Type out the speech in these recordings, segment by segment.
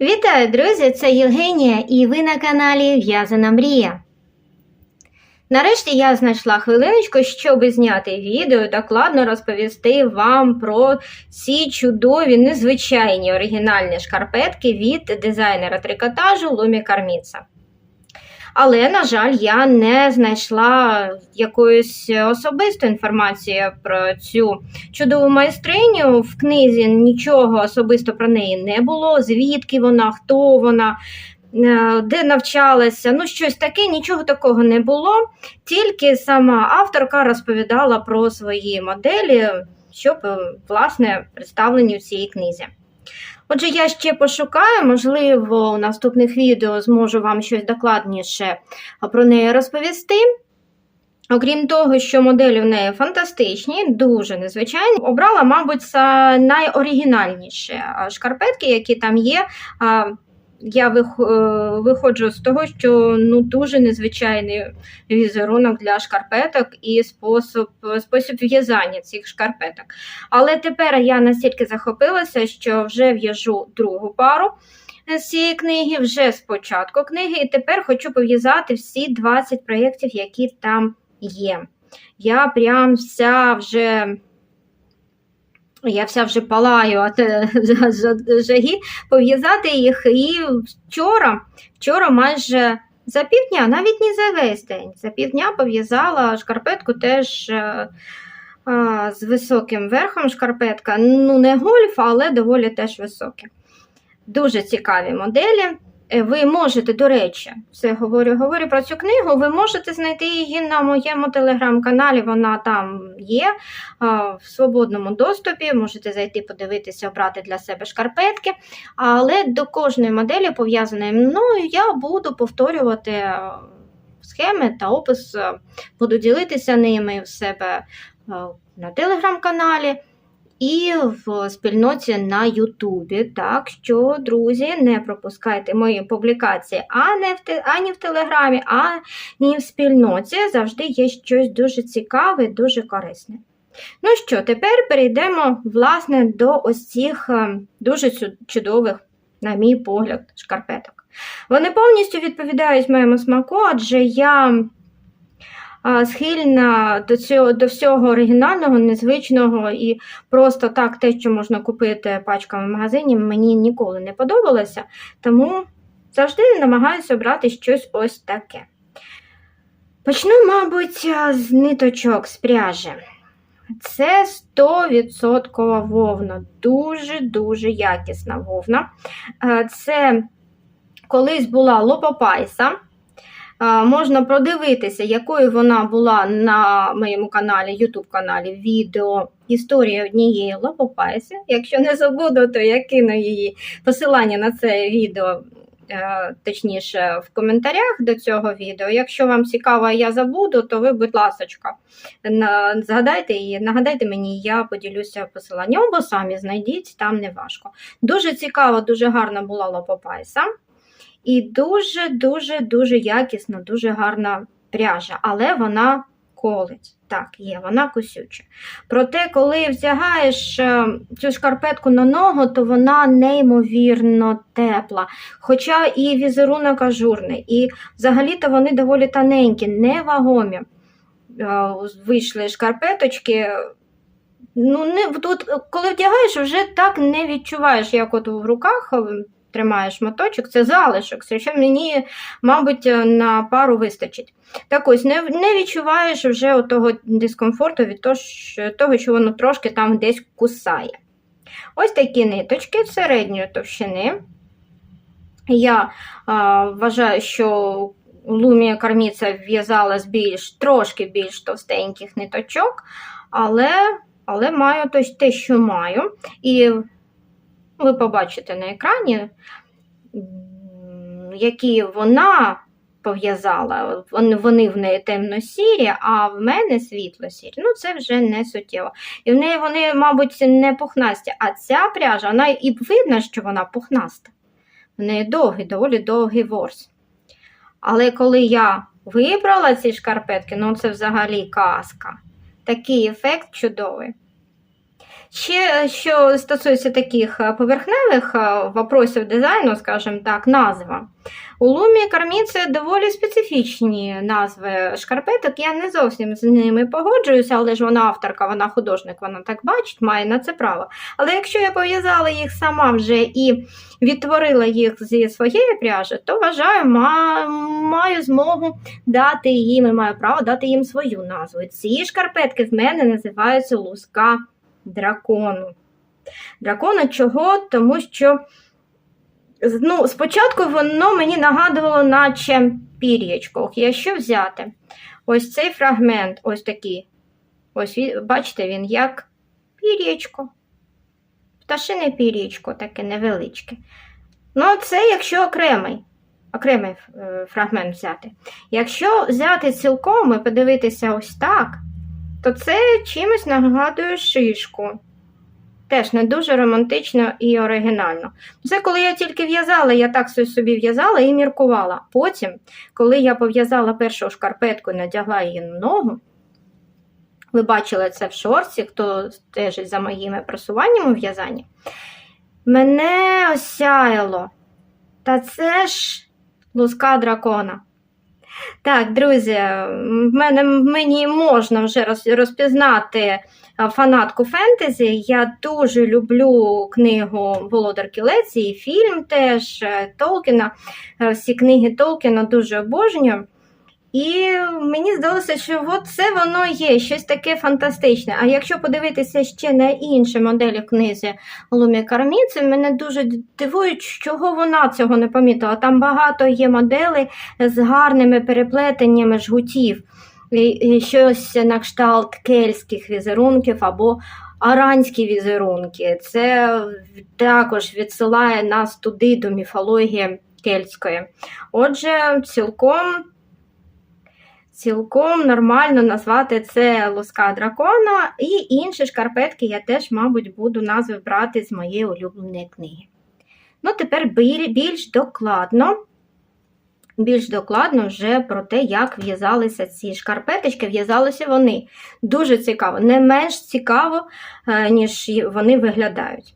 Вітаю, друзі! Це Євгенія, і ви на каналі В'язана Мрія. Нарешті я знайшла хвилиночку, щоб зняти відео і докладно розповісти вам про ці чудові, незвичайні оригінальні шкарпетки від дизайнера трикотажу Лумі Карміца. Але, на жаль, я не знайшла якоїсь особистої інформації про цю чудову майстриню. В книзі нічого особисто про неї не було. Звідки вона, хто вона, е, де навчалася, ну щось таке, нічого такого не було. Тільки сама авторка розповідала про свої моделі, що е, власне представлені в цій книзі. Отже, я ще пошукаю, можливо, у наступних відео зможу вам щось докладніше про неї розповісти. Окрім того, що моделі в неї фантастичні, дуже незвичайні, обрала, мабуть, найоригінальніші шкарпетки, які там є. Я е, виходжу з того, що ну, дуже незвичайний візерунок для шкарпеток і спосіб, спосіб в'язання цих шкарпеток. Але тепер я настільки захопилася, що вже в'яжу другу пару з цієї книги, вже з початку книги, і тепер хочу пов'язати всі 20 проєктів, які там є. Я прям вся вже. Я вся вже палаю від е, жаги пов'язати їх. І вчора, вчора майже за півдня, навіть не за весь день, за півдня пов'язала шкарпетку теж е, а, з високим верхом шкарпетка. Ну, не гольф, але доволі теж високі. Дуже цікаві моделі. Е, Ви можете, до речі, все говорю, говорю про цю книгу. Ви можете знайти її на моєму телеграм-каналі. Вона там є в свободному доступі. Можете зайти, подивитися, обрати для себе шкарпетки. Але до кожної моделі, пов'язаної мною, я буду повторювати схеми та опис. Буду ділитися ними в себе на телеграм-каналі і в спільноті на Ютубі. Так що, друзі, не пропускайте мої публікації ані в, те- ані в Телеграмі, ані в спільноті. Завжди є щось дуже цікаве, дуже корисне. Ну що, тепер перейдемо власне до ось цих е, дуже чудових, на мій погляд, шкарпеток. Вони повністю відповідають моєму смаку, адже я а, схильна до цього до всього оригінального, незвичного і просто так те, що можна купити пачками в магазині, мені ніколи не подобалося. Тому завжди намагаюся обрати щось ось таке. Почну, мабуть, з ниточок з пряжі. Це 100% вовна, дуже-дуже якісна вовна. Е, Це колись була лопопайса. Можна продивитися, якою вона була на моєму каналі, YouTube каналі відео Історія однієї лопопайси. Якщо не забуду, то я кину її посилання на це відео, е, точніше, в коментарях до цього відео. Якщо вам цікаво, я забуду, то ви, будь ласочка, згадайте і нагадайте мені, я поділюся посиланням, бо самі знайдіть, там не важко. Дуже цікава, дуже гарна була лопопайса. І дуже-дуже дуже якісна, дуже гарна пряжа, але вона колить. Так, є, вона косюча. Проте, коли вдягаєш е, цю шкарпетку на ногу, то вона неймовірно тепла. Хоча і візерунок ажурний, і взагалі-то вони доволі тоненькі, невагомі. Е, Вийшли шкарпеточки. Ну, не, тут, коли вдягаєш, вже так не відчуваєш, як от в руках е, тримаєш моточок, це залишок, ще мені, мабуть, е, на пару вистачить. Так ось, не, не відчуваєш вже того дискомфорту від того, що, що воно трошки там десь кусає. Ось такі ниточки середньої товщини. Я а, вважаю, що Лумія Карміця в'язала з більш, трошки більш товстеньких ниточок, але але маю те, що маю. І ви побачите на екрані, які вона пов'язала. Вони в неї темно-сірі, а в мене світло-сірі. Ну, це вже не суттєво. І в неї вони, мабуть, не пухнасті, а ця пряжа, вона і видно, що вона пухнаста. В неї довгий, доволі довгий ворс. Але коли я вибрала ці шкарпетки, ну це взагалі казка. Такий ефект чудовий. Ще що стосується таких е, поверхневих е, вопросів дизайну, скажімо так, назва. У Лумі Кармі це доволі специфічні назви шкарпеток. Я не зовсім з ними погоджуюся, але ж вона авторка, вона художник, вона так бачить, має на це право. Але якщо я пов'язала їх сама вже і відтворила їх зі своєї пряжі, то вважаю, ма- маю змогу дати їм і маю право дати їм свою назву. Ці шкарпетки в мене називаються луска дракону. Дракону чого? Тому що ну, спочатку воно мені нагадувало, наче пір'ячко. Якщо взяти ось цей фрагмент, ось такий, ось бачите, він як пір'ячко. Пташине пір'ячко, таке невеличке. Ну, це якщо окремий, окремий е, фрагмент взяти. Якщо взяти цілком і подивитися ось так, то це чимось нагадує шишку. Теж не дуже романтично і оригінально. Це коли я тільки в'язала, я так собі в'язала і міркувала. Потім, коли я пов'язала першу шкарпетку і надягла її на ногу, ви бачили це в шорці, хто стежить за моїми просуваннями у в'язанні, мене осяяло. Та це ж луска дракона. Так, друзі, в мене, мені можна вже роз- розпізнати фанатку фентезі. Я дуже люблю книгу Володар Кілець і фільм теж е, Толкіна. Е, Всі книги Толкіна дуже обожнюю. І мені здалося, що от це воно є, щось таке фантастичне. А якщо подивитися ще на інші моделі в книзі Лумі Карміци, мене дуже дивує, чого вона цього не помітила. Там багато є моделей з гарними переплетеннями жгутів, щось на кшталт кельтських візерунків або аранські візерунки. Це також відсилає нас туди до міфології кельтської. Отже, цілком. Цілком нормально назвати це луска дракона, і інші шкарпетки я теж, мабуть, буду назви брати з моєї улюбленої книги. Ну, тепер більш докладно, більш докладно вже про те, як в'язалися ці шкарпеточки, в'язалися вони. Дуже цікаво, не менш цікаво, е, ніж вони виглядають.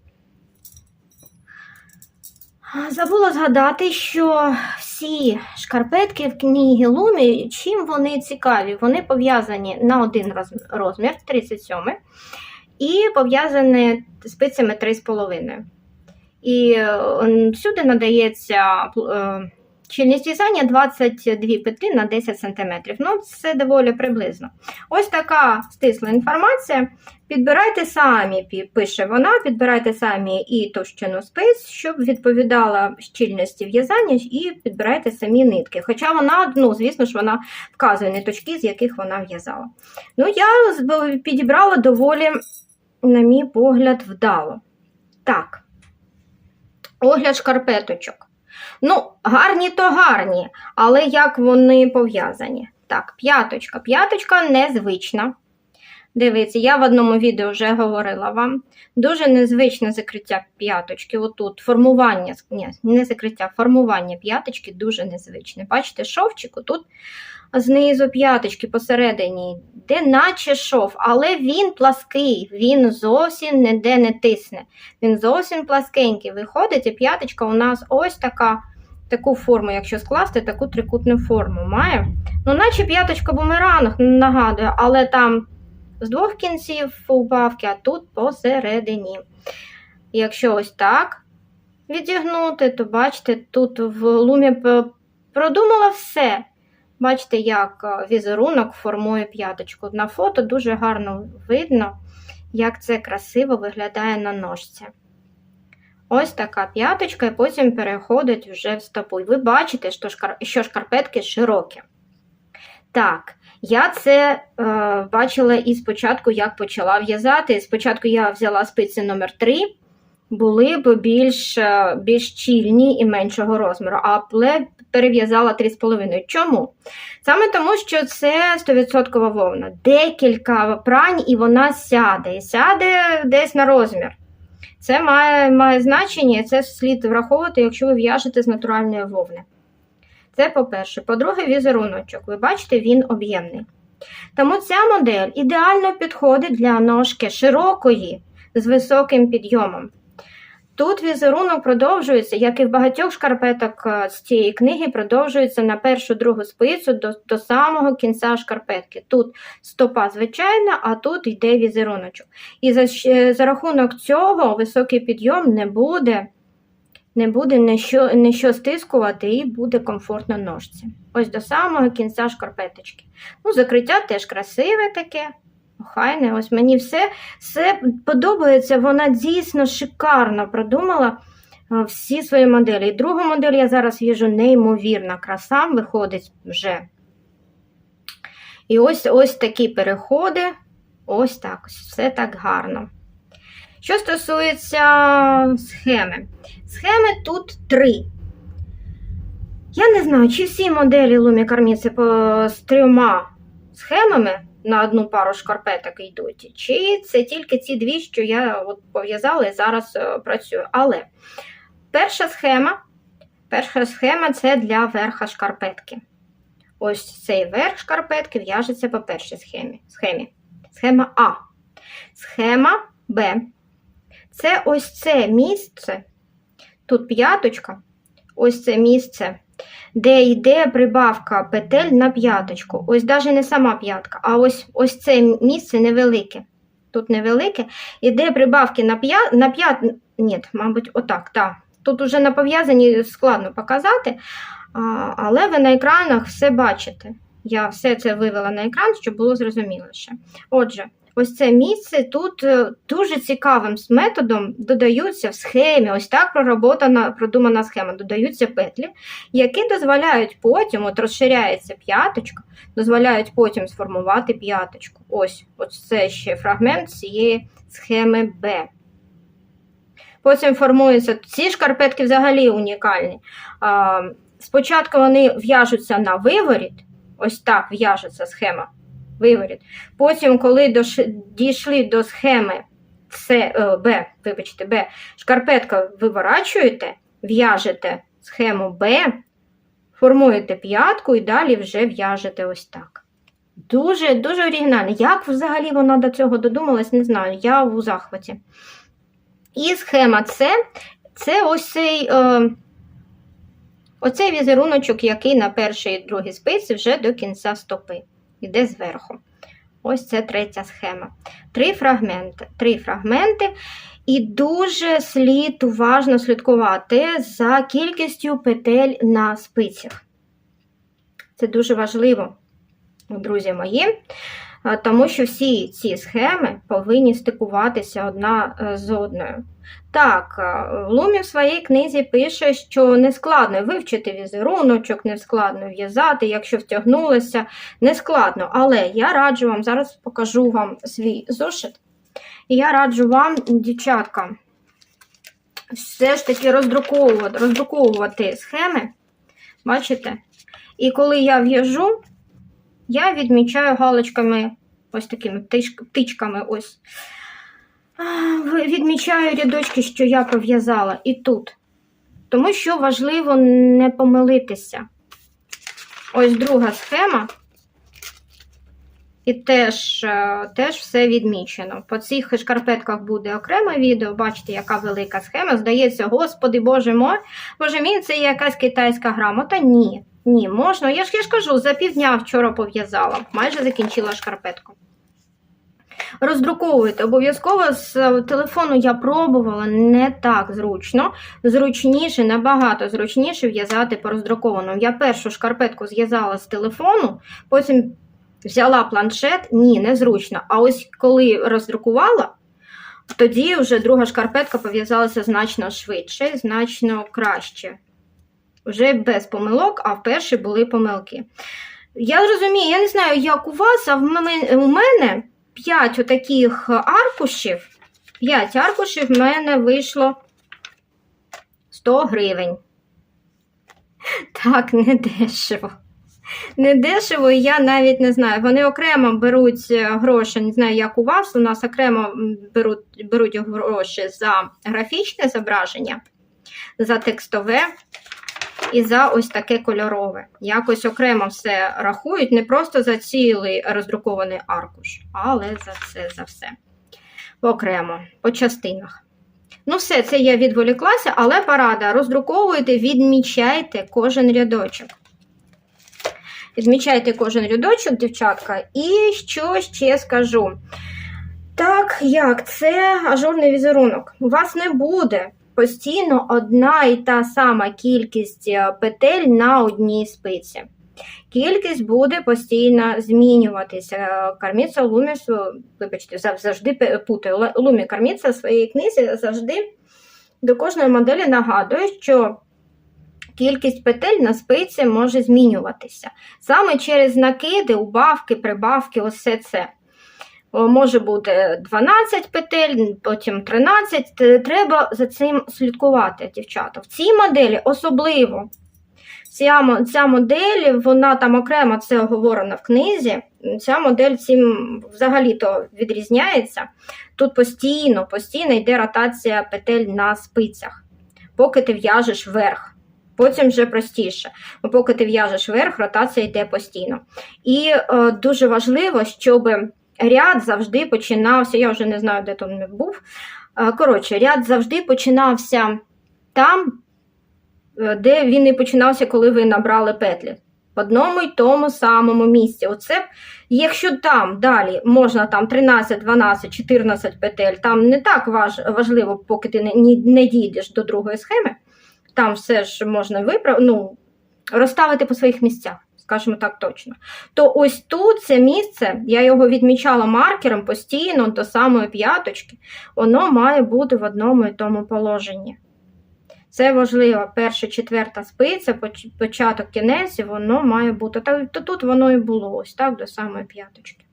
Забула згадати, що всі шкарпетки в книгі Лумі, чим вони цікаві? Вони пов'язані на один розмір, 37, і пов'язані спицями 3,5. І всюди надається е, щільність в'язання 22 петлі на 10 см. Ну, це доволі приблизно. Ось така стисла інформація. Підбирайте самі, пише вона, підбирайте самі і товщину спиць, щоб відповідала щільності в'язання, і підбирайте самі нитки. Хоча вона, ну, звісно ж, вона вказує ниточки, з яких вона в'язала. Ну, я підібрала доволі, на мій погляд, вдало. Так, огляд шкарпеточок. Ну, гарні то гарні, але як вони пов'язані? Так, п'яточка. П'яточка незвична. Дивіться, я в одному відео вже говорила вам. Дуже незвичне закриття п'яточки. Отут формування, ні, не закриття, формування п'яточки дуже незвичне. Бачите, шовчик тут знизу п'яточки посередині, де наче шов, але він плаский, він зовсім ніде не тисне. Він зовсім пласкенький. Виходить, і п'яточка у нас ось така. Таку форму, якщо скласти, таку трикутну форму має. Ну, наче п'яточка бумеранг нагадує, але там з двох кінців убавки, а тут посередині. Якщо ось так відігнути, то бачите, тут в лумі продумала все. Бачите, як е, візерунок формує п'яточку. На фото дуже гарно видно, як це красиво виглядає на ножці. Ось така п'яточка, і потім переходить вже в стопу. І ви бачите, що, шкарпетки широкі. Так, Я це е, бачила і спочатку, як почала в'язати. Спочатку я взяла спиці номер 3 були б більш, е, більш чільні і меншого розміру, але перев'язала 3,5. Чому? Саме тому, що це 100% вовна. Декілька прань і вона сяде. І сяде десь на розмір. Це має, має значення, і це слід враховувати, якщо ви в'яжете з натуральної вовни. Це по-перше. По-друге, візеруночок. Ви бачите, він об'ємний. Тому ця модель ідеально підходить для ножки широкої з високим підйомом. Тут візерунок продовжується, як і в багатьох шкарпеток е, з цієї книги, продовжується на першу другу спицю до, до самого кінця шкарпетки. Тут стопа звичайна, а тут йде візеруночок. І за, за рахунок цього високий підйом не буде, не буде ніщо, ніщо стискувати і буде комфортно ножці. Ось до самого кінця шкарпеточки. Ну, закриття теж красиве таке. Охайне, ось мені все, все подобається, вона дійсно шикарно продумала всі свої моделі. І другу модель я зараз в'яжу неймовірна краса, виходить вже. І ось ось такі переходи, ось так, все так гарно. Що стосується схеми. Схеми тут три. Я не знаю, чи всі моделі Лумі Карміці з трьома схемами на одну пару шкарпеток йдуть, чи це тільки ці дві, що я пов'язала і зараз е, працюю. Але перша схема, перша схема це для верха шкарпетки. Ось цей верх шкарпетки в'яжеться по першій схемі. схемі. Схема А. Схема Б. Це ось це місце, тут п'яточка, ось це місце, де йде прибавка петель на п'яточку. Ось навіть не сама п'ятка, а ось ось це місце невелике. Тут невелике. Іде прибавки на п'ят, на п'ят... Ні, мабуть, отак, так. Тут уже на пов'язанні складно показати, але ви на екранах все бачите. Я все це вивела на екран, щоб було зрозуміліше. Отже, ось це місце тут е, дуже цікавим методом додаються в схемі, ось так пророботана, продумана схема, додаються петлі, які дозволяють потім, от розширяється п'яточка, дозволяють потім сформувати п'яточку. Ось, ось це ще фрагмент цієї схеми Б. Потім формуються ці шкарпетки взагалі унікальні. Спочатку вони в'яжуться на виворіт, ось так в'яжеться схема. Виворіт. Потім, коли дійшли до схеми С, е, Б, вибачте, Б, шкарпетка виворачуєте, в'яжете схему Б, формуєте п'ятку і далі вже в'яжете ось так. Дуже дуже оригінально. Як взагалі вона до цього додумалась, не знаю. Я у захваті. І схема С це ось цей, е, оцей візеруночок, який на першій і другій спиці вже до кінця стопи. Іде зверху. Ось це третя схема. Три фрагменти. Три фрагменти. І дуже слід уважно слідкувати за кількістю петель на спицях. Це дуже важливо, друзі мої, тому що всі ці схеми повинні стикуватися одна е, з одною. Так, е, Лумі в своїй книзі пише, що не складно вивчити візеруночок, не складно в'язати, якщо втягнулося, не складно. Але я раджу вам, зараз покажу вам свій зошит. І я раджу вам, дівчатка, все ж таки роздруковувати, роздруковувати схеми. Бачите? І коли я в'яжу, я відмічаю галочками, ось такими птич- птичками. ось. Відмічаю рядочки, що я пров'язала і тут. Тому що важливо не помилитися. Ось друга схема. І теж, е, теж все відмічено. По цих шкарпетках буде окреме відео. Бачите, яка велика схема. Здається, господи, боже мой, боже мій, це якась китайська грамота. Ні, ні, можна. Я ж я ж кажу, за півдня вчора пов'язала, майже закінчила шкарпетку. Роздруковуйте обов'язково з е, телефону я пробувала не так зручно. Зручніше, набагато зручніше в'язати по роздрукованому. Я першу шкарпетку зв'язала з телефону, потім взяла планшет, ні, незручно. А ось коли роздрукувала, тоді вже друга шкарпетка пов'язалася значно швидше, значно краще. Вже без помилок, а в першій були помилки. Я розумію, я не знаю, як у вас, а в мене, у мене 5 отаких аркушів. 5 аркушів в мене вийшло 100 гривень. Так, не дешево. Не дешево, і я навіть не знаю. Вони окремо беруть е, гроші, не знаю, як у вас. У нас окремо беруть, беруть гроші за графічне зображення, за текстове і за ось таке кольорове. Якось окремо все рахують, не просто за цілий роздрукований аркуш, але за це за все. Окремо, по частинах. Ну, все, це я відволіклася, але порада. Роздруковуйте, відмічайте кожен рядочок. Відмічайте кожен рядочок, дівчатка. І що ще скажу? Так, як це ажурний візерунок. У вас не буде постійно одна і та сама кількість е, петель на одній спиці. Кількість буде постійно змінюватися. Карміца Луміс, вибачте, завжди. Ле- Лумі Карміца в своїй книзі завжди до кожної моделі нагадує, що кількість петель на спиці може змінюватися. Саме через накиди, убавки, прибавки, ось все це. О, Може бути 12 петель, потім 13. Треба за цим слідкувати, дівчата. В цій моделі особливо. Ця, ця модель, вона там окремо це оговорено в книзі. Ця модель цим взагалі-то відрізняється. Тут постійно, постійно йде ротація петель на спицях, поки ти в'яжеш вверх. Потім вже простіше. Бо поки ти в'яжеш вверх, ротація йде постійно. І е, дуже важливо, щоб ряд завжди починався. Я вже не знаю, де там не був. Е, коротше, ряд завжди починався там, е, де він і починався, коли ви набрали петлі. В одному й тому самому місці. Оце, якщо там далі можна там 13, 12, 14 петель, там не так важ, важливо, поки ти не, не дійдеш до другої схеми, там все ж можна виправ... ну, розставити по своїх місцях, скажімо так точно. То ось тут це місце, я його відмічала маркером постійно до самої п'яточки, воно має бути в одному і тому положенні. Це важливо. Перша, четверта спиця, початок кінець, воно має бути. Так, то тут воно і було, ось так, до самої п'яточки.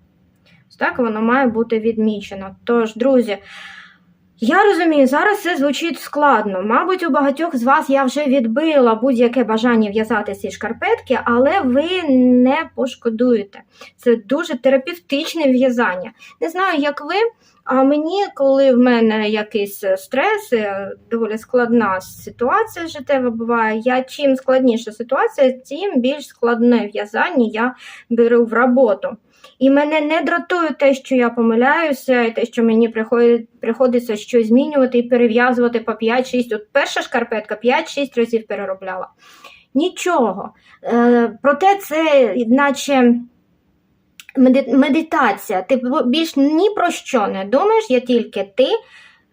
Ось так воно має бути відмічено. Тож, друзі, я розумію, зараз це звучить складно. Мабуть, у багатьох з вас я вже відбила будь-яке бажання в'язати ці шкарпетки, але ви не пошкодуєте. Це дуже терапевтичне в'язання. Не знаю, як ви. А мені, коли в мене якийсь стрес, е, доволі складна ситуація життєва буває, я чим складніша ситуація, тим більш складне в'язання я беру в роботу. І мене не дратує те, що я помиляюся, і те, що мені приходить, приходиться щось змінювати і перев'язувати по 5-6. От перша шкарпетка 5-6 разів переробляла. Нічого. Е, проте це, наче медитація. Ти більш ні про що не думаєш, є тільки ти,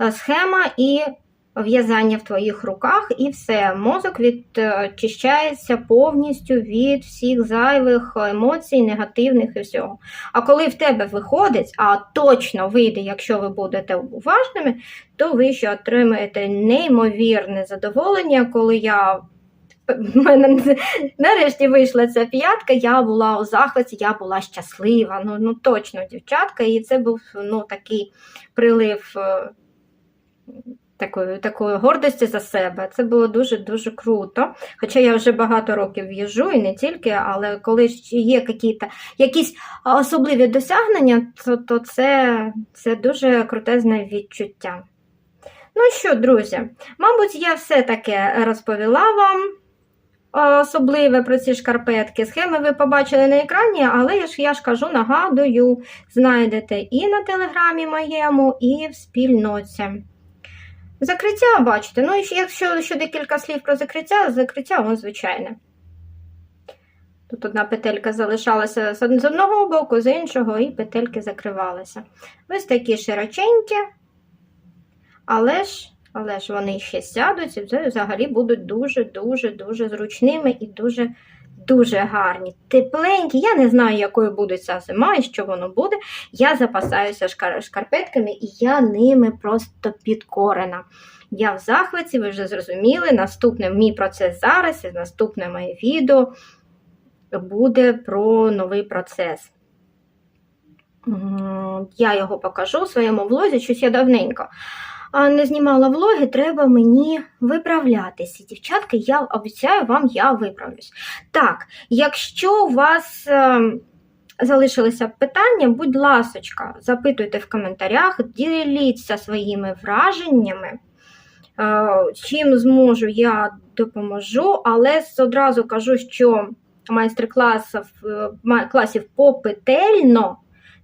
е, схема і в'язання в твоїх руках, і все. Мозок відчищається повністю від всіх зайвих емоцій, негативних і всього. А коли в тебе виходить, а точно вийде, якщо ви будете уважними, то ви ще отримаєте неймовірне задоволення, коли я. Мене нарешті вийшла ця п'ятка, я була у захваті, я була щаслива. Ну, ну точно, дівчатка, і це був ну, такий прилив е, такої, такої гордості за себе. Це було дуже-дуже круто. Хоча я вже багато років в'їжджу, і не тільки, але коли є якісь особливі досягнення, то, то це, це дуже крутезне відчуття. Ну що, друзі, мабуть, я все таке розповіла вам особливе про ці шкарпетки. Схеми ви побачили на екрані, але я ж, я ж кажу, нагадую, знайдете і на телеграмі моєму, і в спільноті. Закриття, бачите, ну і якщо ще декілька слів про закриття, закриття воно звичайне. Тут одна петелька залишалася з одного боку, з іншого, і петельки закривалися. Ось такі широченькі, але ж, але ж вони ще сядуть і взагалі будуть дуже-дуже-дуже зручними і дуже дуже гарні. Тепленькі. Я не знаю, якою буде ця зима і що воно буде. Я запасаюся шкар- шкарпетками і я ними просто підкорена. Я в захваті, ви вже зрозуміли. Наступне мій процес зараз і наступне моє відео. буде про новий процес. Я його покажу в своєму влозі, щось я давненько. А не знімала влоги, треба мені виправлятися. Дівчатки, я обіцяю вам, я виправлюсь. Так, якщо у вас е, залишилися питання, будь ласочка, запитуйте в коментарях, діліться своїми враженнями. Е, Чим зможу, я допоможу, але одразу кажу, що майстер-класів е, попетельно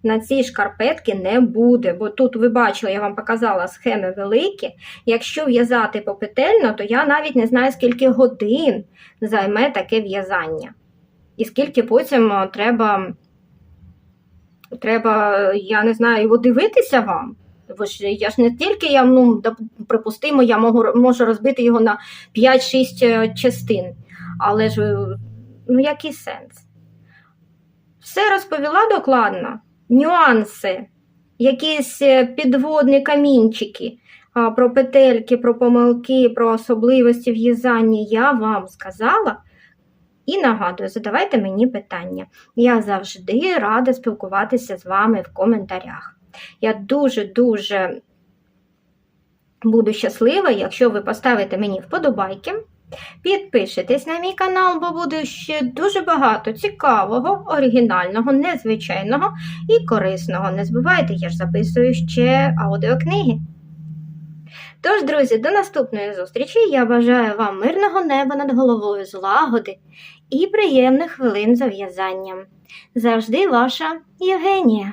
на цій шкарпетки не буде, бо тут ви бачили, я вам показала схеми великі. Якщо в'язати попетельно, то я навіть не знаю, скільки годин займе таке в'язання. І скільки потім е, треба, треба, я не знаю, його дивитися вам. Ви ж, я ж не тільки я, ну, припустимо, я можу, можу розбити його на 5-6 е, частин. Але ж, е, ну який сенс? Все розповіла докладно. Нюанси, якісь е, підводні камінчики про петельки, про помилки, про особливості в'язання я вам сказала. І нагадую, задавайте мені питання. Я завжди рада спілкуватися з вами в коментарях. Я дуже-дуже буду щаслива, якщо ви поставите мені вподобайки, підпишитесь на мій канал, бо буде ще дуже багато цікавого, оригінального, незвичайного і корисного. Не забувайте, я ж записую ще аудіокниги. Тож, друзі, до наступної зустрічі. Я бажаю вам мирного неба над головою, злагоди і приємних хвилин за в'язанням. Завжди ваша Євгенія.